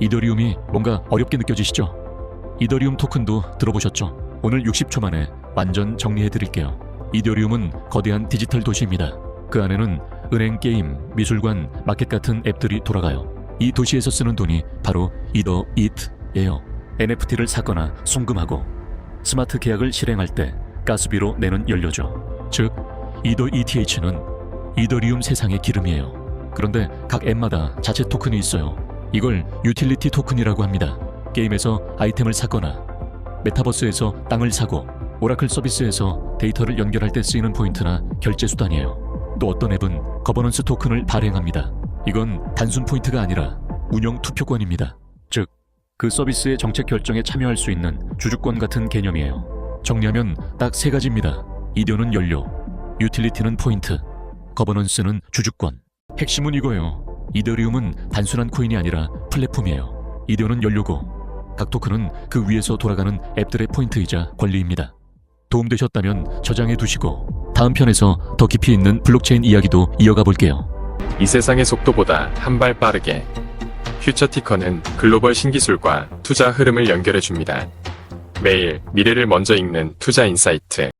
이더리움이 뭔가 어렵게 느껴지시죠? 이더리움 토큰도 들어보셨죠? 오늘 60초 만에 완전 정리해 드릴게요. 이더리움은 거대한 디지털 도시입니다. 그 안에는 은행, 게임, 미술관, 마켓 같은 앱들이 돌아가요. 이 도시에서 쓰는 돈이 바로 이더 이트예요. NFT를 사거나 송금하고 스마트 계약을 실행할 때 가스비로 내는 연료죠. 즉 이더 ETH는 이더리움 세상의 기름이에요. 그런데 각 앱마다 자체 토큰이 있어요. 이걸 유틸리티 토큰이라고 합니다. 게임에서 아이템을 사거나 메타버스에서 땅을 사고 오라클 서비스에서 데이터를 연결할 때 쓰이는 포인트나 결제 수단이에요. 또 어떤 앱은 거버넌스 토큰을 발행합니다. 이건 단순 포인트가 아니라 운영 투표권입니다. 즉, 그 서비스의 정책 결정에 참여할 수 있는 주주권 같은 개념이에요. 정리하면 딱 세 가지입니다. 이디어는 연료, 유틸리티는 포인트, 거버넌스는 주주권. 핵심은 이거예요. 이더리움은 단순한 코인이 아니라 플랫폼이에요. 이디어는 연료고 각 토큰은 그 위에서 돌아가는 앱들의 포인트이자 권리입니다. 도움되셨다면 저장해 두시고 다음 편에서 더 깊이 있는 블록체인 이야기도 이어가 볼게요. 이 세상의 속도보다 한 발 빠르게 퓨처티커는 글로벌 신기술과 투자 흐름을 연결해 줍니다. 매일 미래를 먼저 읽는 투자 인사이트